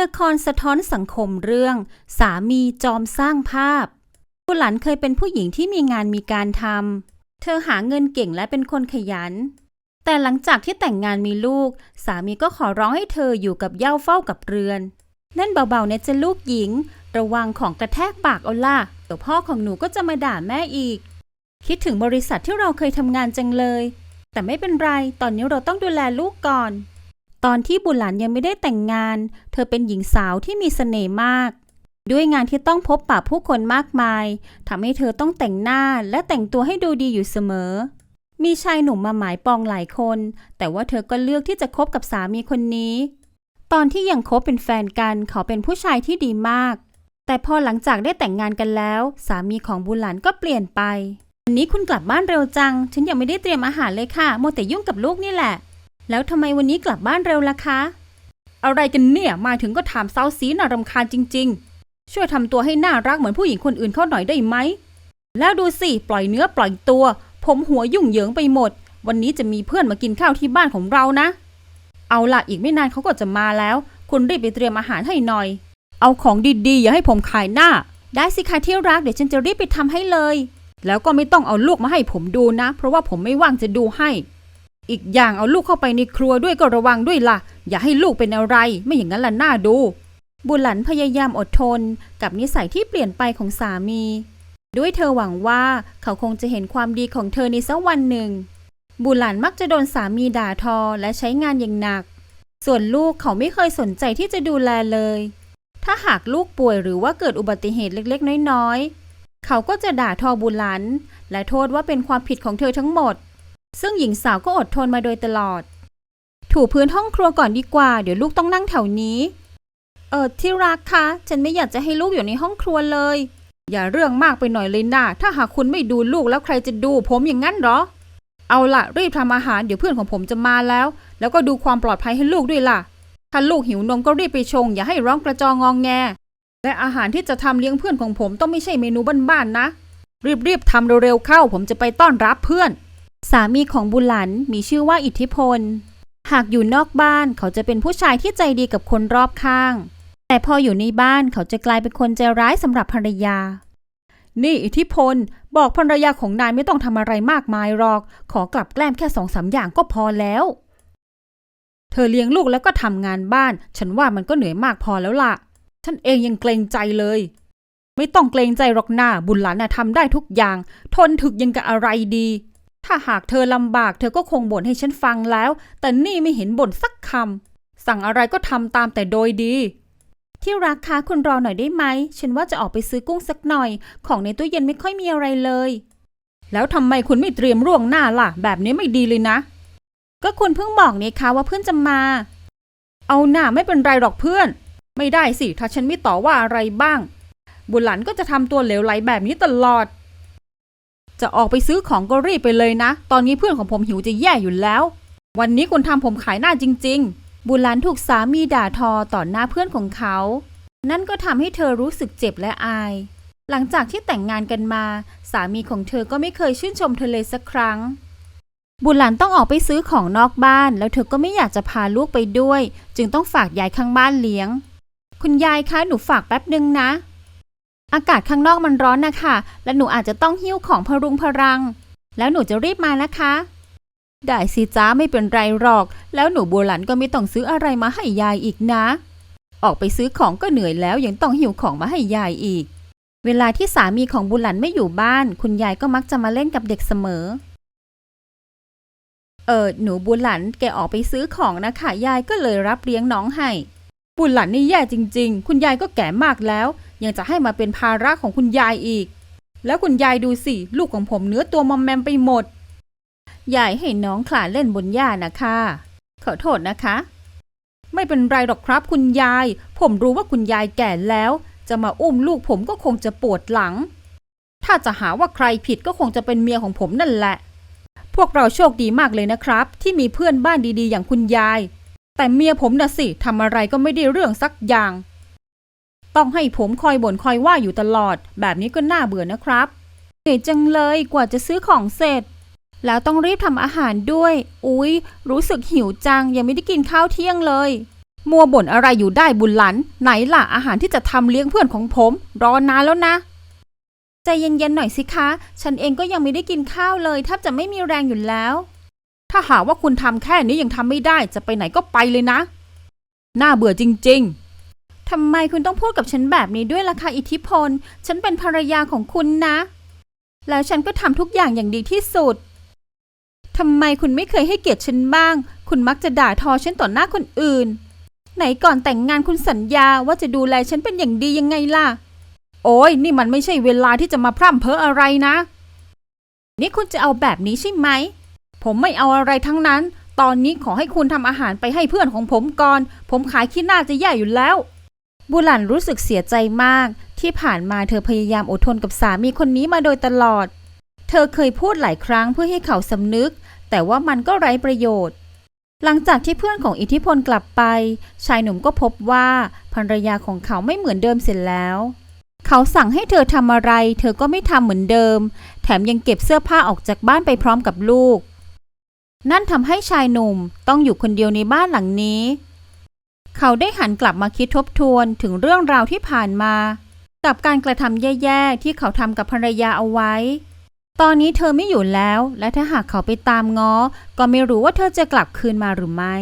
ละครสะท้อนสังคมเรื่อง สามีจอมสร้างภาพบุหลันเคยเป็นผู้หญิงที่มีงานมีการทำเธอหาเงินเก่งและเป็นคนขยัน แต่หลังจากที่แต่งงานมีลูก สามีก็ขอร้องให้เธออยู่กับเย้าเฝ้ากับเรือน นั่นเบาๆเนจะลูกหญิง ระวังของกระแทกปากเอาล่ะเดี๋ยวพ่อของหนูก็จะมาด่าแม่อีก คิดถึงบริษัทที่เราเคยทำงานจังเลย แต่ไม่เป็นไร ตอนนี้เราต้องดูแลลูกก่อน ตอนที่บุหลันยังไม่ได้แต่งงาน เธอเป็นหญิงสาวที่มีเสน่ห์มาก ด้วยงานที่ต้องพบปะผู้คนมากมายทำให้เธอต้องแต่งหน้าและแต่งตัวให้ดูดีอยู่เสมอ มีชายหนุ่มมาหมายปองหลายคน แต่ว่าเธอก็เลือกที่จะคบกับสามีคนนี้ ตอนที่ยังคบเป็นแฟนกันเขาเป็นผู้ชายที่ดีมาก แต่พอหลังจากได้แต่งงานกันแล้ว สามีของบุหลันก็เปลี่ยนไปวันนี้คุณกลับบ้านเร็วจัง ฉันยังไม่ได้เตรียมอาหารเลยค่ะโมแต่ยุ่งกับลูกนี่แหละ แล้วทำไมวันนี้กลับบ้านเร็วล่ะคะ อะไรกันเนี่ย มาถึงก็ถามเซาซีน่ารำคาญจริง ๆ ช่วยทำตัวให้น่ารักเหมือนผู้หญิงคนอื่นเขาหน่อยได้ไหม แล้วดูสิ ปล่อยเนื้อปล่อยตัว ผมหัวยุ่งเหยิงไปหมด วันนี้จะมีเพื่อนมากินข้าวที่บ้านของเรานะ เอาล่ะอีกไม่นานเขาก็จะมาแล้ว คุณรีบไปเตรียมอาหารให้หน่อย เอาของดีๆอย่าให้ผมขายหน้า ได้สิคะที่รักเดี๋ยวฉันจะรีบไปทำให้เลย แล้วก็ไม่ต้องเอาลูกมาให้ผมดูนะ เพราะว่าผมไม่ว่างจะดูให้ อีกอย่างเอาลูกเข้าไปในครัวด้วยก็ระวังด้วยล่ะ อย่าให้ลูกเป็นอะไร ไม่อย่างนั้นล่ะน่าดู บุหลันพยายามอดทน กับนิสัยที่เปลี่ยนไปของสามี ด้วยเธอหวังว่าเขาคงจะเห็นความดีของเธอในสักวันหนึ่ง บุหลันมักจะโดนสามีด่าทอและใช้งานอย่างหนัก ส่วนลูกเขาไม่เคยสนใจที่จะดูแลเลย ถ้าหากลูกป่วยหรือว่าเกิดอุบัติเหตุเล็ก ๆ น้อยๆ เขาก็จะด่าทอบุหลัน และโทษว่าเป็นความผิดของเธอทั้งหมด ซึ่งหญิงสาวก็อดทนมาโดยตลอด ถูพื้นห้องครัวก่อนดีกว่า เดี๋ยวลูกต้องนั่งแถวนี้ เออที่รักคะฉันไม่อยากจะให้ลูกอยู่ในห้องครัวเลย อย่าเรื่องมากไปหน่อยเลยนะถ้าหากคุณไม่ดูลูกแล้วใครจะดู ผมอย่างนั้นหรอ เอาละรีบทำอาหารเดี๋ยวเพื่อนของผมจะมาแล้ว แล้วก็ดูความปลอดภัยให้ลูกด้วยล่ะ ถ้าลูกหิวนมก็รีบไปชง อย่าให้ร้องกระจองงองแง และอาหารที่จะทำเลี้ยงเพื่อนของผมต้องไม่ใช่เมนูบ้านๆนะ รีบๆทำเร็วๆเข้า ผมจะไปต้อนรับเพื่อน สามีของบุหลันมีชื่อว่าอิทธิพล หากอยู่นอกบ้านเขาจะเป็นผู้ชายที่ใจดีกับคนรอบข้าง แต่พออยู่ในบ้านเขาจะกลายเป็นคนใจร้ายสำหรับภรรยา นี่อิทธิพล บอกภรรยาของนายไม่ต้องทำอะไรมากมายหรอก ขอกลับแกล้มแค่สองสามอย่างก็พอแล้ว เธอเลี้ยงลูกแล้วก็ทำงานบ้าน ฉันว่ามันก็เหนื่อยมากพอแล้วล่ะ ฉันเองยังเกรงใจเลย ไม่ต้องเกรงใจหรอกหน้าบุญหลานนะทำได้ทุกอย่าง ทนถึกยังกับอะไรดี ถ้าหากเธอลำบากเธอก็คงบ่นให้ฉันฟังแล้ว แต่นี่ไม่เห็นบ่นสักคำ สั่งอะไรก็ทำตามแต่โดยดี ที่รักคะคุณรอหน่อยได้ไหม ฉันว่าจะออกไปซื้อกุ้งสักหน่อย ของในตู้เย็นไม่ค่อยมีอะไรเลย แล้วทำไมคุณไม่เตรียมร่วงหน้าล่ะ แบบนี้ไม่ดีเลยนะ ก็คุณเพิ่งบอกนี่คะว่าเพื่อนจะมา เอาหน้าไม่เป็นไรหรอกเพื่อน ไม่ได้สิ ถ้าฉันไม่ต่อว่าอะไรบ้าง บุญหลันก็จะทำตัวเหลวไหลแบบนี้ตลอด จะออกไปซื้อของก็รีบไปเลยนะ ตอนนี้เพื่อนของผมหิวจะแย่อยู่แล้ว วันนี้คุณทำผมขายหน้าจริง ๆ บุหลันถูกสามีด่าทอต่อหน้าเพื่อนของเขา นั่นก็ทำให้เธอรู้สึกเจ็บและอาย หลังจากที่แต่งงานกันมา สามีของเธอก็ไม่เคยชื่นชมเธอเลยสักครั้ง บุหลานต้องออกไปซื้อของนอกบ้าน แล้วเธอก็ไม่อยากจะพาลูกไปด้วย จึงต้องฝากยายข้างบ้านเลี้ยง คุณยายคะหนูฝากแป๊บนึงนะ อากาศข้างนอกมันร้อนนะคะ และหนูอาจจะต้องหิ้วของพรุงพรัง แล้วหนูจะรีบมานะคะ ได้สิจ้าไม่เป็นไรหรอก แล้วหนูบัวหลันก็ไม่ต้องซื้ออะไรมาให้ยายอีกนะ ออกไปซื้อของก็เหนื่อยแล้วยังต้องหิ้วของมาให้ยายอีก เวลาที่สามีของบุหลันไม่อยู่บ้าน คุณยายก็มักจะมาเล่นกับเด็กเสมอ เออหนูบุหลันแกออกไปซื้อของนะคะยายก็เลยรับเลี้ยงน้องให้บุหลันนี่แย่จริง ๆ คุณยายก็แก่มากแล้ว ยังจะให้มาเป็นภาระของคุณยายอีก แล้วคุณยายดูสิ ลูกของผมเนื้อตัวมอมแมมไปหมด ยายให้น้องขลานเล่นบนหญ้านะคะ ขอโทษนะคะ ไม่เป็นไรหรอกครับคุณยาย ผมรู้ว่าคุณยายแก่แล้ว จะมาอุ้มลูกผมก็คงจะปวดหลัง ถ้าจะหาว่าใครผิดก็คงจะเป็นเมียของผมนั่นแหละ พวกเราโชคดีมากเลยนะครับ ที่มีเพื่อนบ้านดีๆ อย่างคุณยาย แต่เมียผมน่ะสิทำอะไรก็ไม่ได้เรื่องสักอย่าง ต้องให้ผมคอยบ่นคอยว่าอยู่ตลอด แบบนี้ก็น่าเบื่อนะครับเหนื่อยจังเลยกว่าจะซื้อของเสร็จ แล้วต้องรีบทำอาหารด้วย อุ๊ย รู้สึกหิวจังยังไม่ได้กินข้าวเที่ยงเลย มัวบ่นอะไรอยู่ได้บุญหลัน ไหนล่ะอาหารที่จะทำเลี้ยงเพื่อนของผม รอนานแล้วนะใจเย็นๆหน่อยสิคะ ฉันเองก็ยังไม่ได้กินข้าวเลยแทบจะไม่มีแรงอยู่แล้ว ถ้าหากว่าคุณทำแค่นี้ยังทำไม่ได้จะไปไหนก็ไปเลยนะ น่าเบื่อจริง ๆ ทำไมคุณต้องพูดกับฉันแบบนี้ด้วยล่ะคะอิทธิพล ฉันเป็นภรรยาของคุณนะ แล้วฉันก็ทำทุกอย่างอย่างดีที่สุดทำไมคุณไม่เคยให้เกียรติฉันบ้าง คุณมักจะด่าทอฉันต่อหน้าคนอื่น ไหนก่อนแต่งงานคุณสัญญาว่าจะดูแลฉันเป็นอย่างดียังไงล่ะ โอ้ยนี่มันไม่ใช่เวลาที่จะมาพร่ำเพ้ออะไรนะ นี่คุณจะเอาแบบนี้ใช่ไหม ผมไม่เอาอะไรทั้งนั้น ตอนนี้ขอให้คุณทำอาหารไปให้เพื่อนของผมก่อน ผมขายขี้หน้าจะแย่อยู่แล้ว บุหลันรู้สึกเสียใจมาก ที่ผ่านมาเธอพยายามอดทนกับสามีคนนี้มาโดยตลอด เธอเคยพูดหลายครั้งเพื่อให้เขาสำนึก แต่ว่ามันก็ไร้ประโยชน์ หลังจากที่เพื่อนของอิทธิพลกลับไป ชายหนุ่มก็พบว่าภรรยาของเขาไม่เหมือนเดิมเสร็จแล้ว เขาสั่งให้เธอทำอะไร เธอก็ไม่ทำเหมือนเดิม แถมยังเก็บเสื้อผ้าออกจากบ้านไปพร้อมกับลูก นั่นทำให้ชายหนุ่มต้องอยู่คนเดียวในบ้านหลังนี้ เขาได้หันกลับมาคิดทบทวนถึงเรื่องราวที่ผ่านมา กับการกระทำแย่ๆ ที่เขาทำกับภรรยาเอาไว้ ตอนนี้เธอไม่อยู่แล้ว และถ้าหากเขาไปตามง้อ ก็ไม่รู้ว่าเธอจะกลับคืนมาหรือไม่